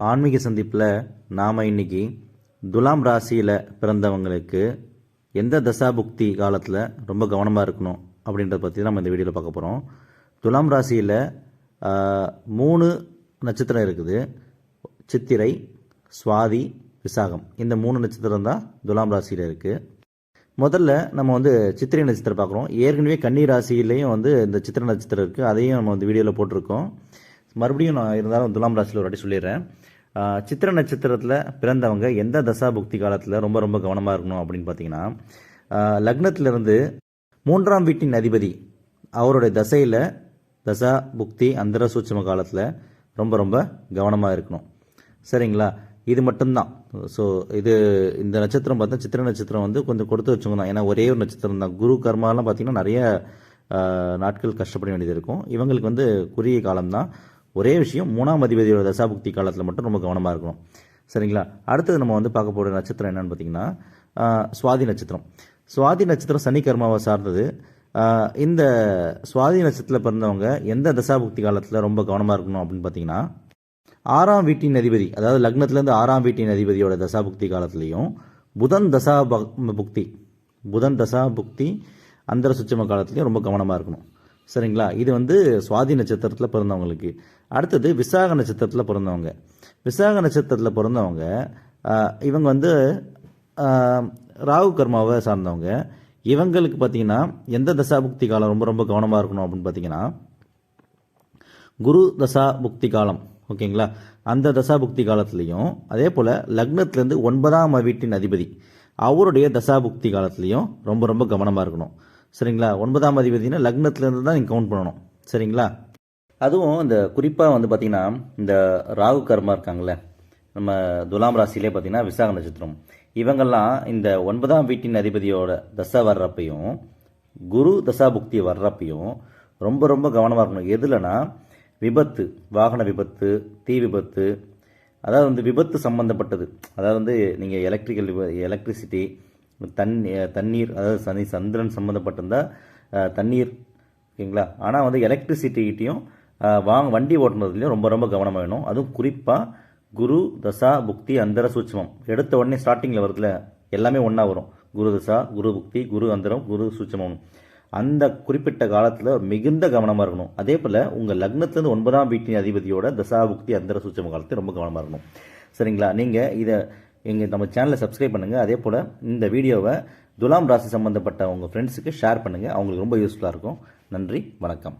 ஆன்மீக சந்திப்பில் நாம் இன்னைக்கு துலாம் ராசியில் பிறந்தவங்களுக்கு எந்த தசாபுக்தி காலத்தில் ரொம்ப கவனமாக இருக்கணும் அப்படின்றத பற்றி நம்ம இந்த வீடியோவில் பார்க்க போகிறோம் துலாம் ராசியில் மூணு நட்சத்திரம் இருக்குது. சித்திரை சுவாதி விசாகம். இந்த மூணு நட்சத்திரம் தான் துலாம் ராசியில் இருக்குது முதல்ல நம்ம வந்து சித்திரை நட்சத்திரம் பார்க்குறோம். ஏற்கனவே கன்னி ராசியிலையும் வந்து இந்த சித்திரை நட்சத்திரம் இருக்குது அதையும் நம்ம வந்து வீடியோவில் போட்டிருக்கோம். மறுபடியும் நான் இருந்தாலும் துலாம் ராசியில் ஒரு வாட்டி சொல்லிடுறேன். சித்திர நட்சத்திரத்தில் பிறந்தவங்க எந்த தசா புக்தி காலத்தில் ரொம்ப ரொம்ப கவனமாக இருக்கணும் அப்படின்னு பார்த்தீங்கன்னா லக்னத்திலிருந்து மூன்றாம் வீட்டின் அதிபதி அவருடைய தசையில் தசா புக்தி அந்தர சூட்சம காலத்தில் ரொம்ப ரொம்ப கவனமாக இருக்கணும். சரிங்களா? இது மட்டும்தான். ஸோ இது இந்த நட்சத்திரம் பார்த்தா சித்திர நட்சத்திரம் வந்து கொஞ்சம் கொடுத்து வச்சுங்க தான். ஏன்னா ஒரே ஒரு நட்சத்திரம் தான். குரு கர்மாலாம் பார்த்தீங்கன்னா நிறைய நாட்கள் கஷ்டப்பட வேண்டியது இருக்கும். இவங்களுக்கு வந்து குறுகிய காலம் தான். ஒரே விஷயம் மூணாம் அதிபதியோட தசாபுக்தி காலத்தில் மட்டும் ரொம்ப கவனமாக இருக்கணும். சரிங்களா? அடுத்தது நம்ம வந்து பார்க்க போகிற நட்சத்திரம் என்னன்னு பார்த்தீங்கன்னா சுவாதி நட்சத்திரம். சுவாதி நட்சத்திரம் சனி கர்மாவை சார்ந்தது இந்த சுவாதி நட்சத்திரத்தில் பிறந்தவங்க எந்த தசாபுக்தி காலத்தில் ரொம்ப கவனமாக இருக்கணும் அப்படின்னு பார்த்தீங்கன்னா ஆறாம் வீட்டின் அதிபதி அதாவது லக்னத்திலேருந்து ஆறாம் வீட்டின் அதிபதியோட தசாபுக்தி காலத்துலேயும் புதன் தசா பக்- புக்தி புதன் தசா புக்தி அந்தர சுச்சம காலத்துலேயும் ரொம்ப கவனமாக இருக்கணும். சரிங்களா? இது வந்து சுவாதி நட்சத்திரத்தில் பிறந்தவங்களுக்கு. அடுத்தது விசாக நட்சத்திரத்தில் பிறந்தவங்க. விசாக நட்சத்திரத்தில் பிறந்தவங்க இவங்க வந்து ராகு கர்மாவை சார்ந்தவங்க. இவங்களுக்கு பார்த்தீங்கன்னா எந்த தசாபுக்தி காலம் ரொம்ப ரொம்ப கவனமாக இருக்கணும் அப்படின்னு பார்த்தீங்கன்னா குரு தசா புக்தி காலம் ஓகேங்களா? அந்த தசா புக்தி காலத்துலேயும் அதே போல் லக்னத்துலேருந்து ஒன்பதாம் வீட்டின் அதிபதி அவருடைய தசா புக்தி காலத்துலேயும் ரொம்ப ரொம்ப கவனமாக இருக்கணும். சரிங்களா? ஒன்பதாம் அதிபதினா லக்னத்திலேருந்து தான் நீங்கள் கவுண்ட் பண்ணணும். சரிங்களா? அதுவும் இந்த குறிப்பாக வந்து பார்த்தீங்கன்னா இந்த ராகு கர்மா இருக்காங்களே நம்ம துலாம் ராசிலே பார்த்தீங்கன்னா விசாக நட்சத்திரம். இவங்கெல்லாம் இந்த ஒன்பதாம் வீட்டின் அதிபதியோட தசை வர்றப்பையும் குரு தசாபுக்தி வர்றப்பையும் ரொம்ப ரொம்ப கவனமாக இருக்கணும். எதுலனா விபத்து வாகன விபத்து தீ விபத்து அதாவது வந்து விபத்து சம்பந்தப்பட்டது. அதாவது வந்து நீங்கள் எலக்ட்ரிக்கல் எலக்ட்ரிசிட்டி தண்ணி தண்ணீர் அதாவது சனி சந்திரன் சம்மந்தப்பட்டிருந்தால் தண்ணீர் ஓகேங்களா? ஆனால் வந்து எலக்ட்ரிசிட்டிகிட்டையும் வாங்க வண்டி ஓட்டுனதுலையும் ரொம்ப ரொம்ப கவனமாக வேணும். அதுவும் குறிப்பாக குரு தசா புக்தி அந்தர சூட்சமம். எடுத்த உடனே ஸ்டார்டிங்கில் வருதுல எல்லாமே ஒன்றா வரும். குரு தசா குரு புக்தி குரு அந்தரம் குரு சூட்சமம். அந்த குறிப்பிட்ட காலத்தில் மிகுந்த கவனமாக இருக்கணும். அதே போல் உங்கள் லக்னத்துலேருந்து ஒன்பதாம் வீட்டின் அதிபதியோட தசா புக்தி அந்தர சூட்சம காலத்தை ரொம்ப கவனமாக இருக்கணும். சரிங்களா? நீங்கள் இதை எங்கள் நம்ம சேனலை சப்ஸ்கிரைப் பண்ணுங்கள் அதே போல் இந்த வீடியோவை துலாம் ராசி சம்மந்தப்பட்ட உங்கள் ஃப்ரெண்ட்ஸுக்கு ஷேர் பண்ணுங்கள் அவங்களுக்கு ரொம்ப யூஸ்ஃபுல்லாக இருக்கும். நன்றி வணக்கம்.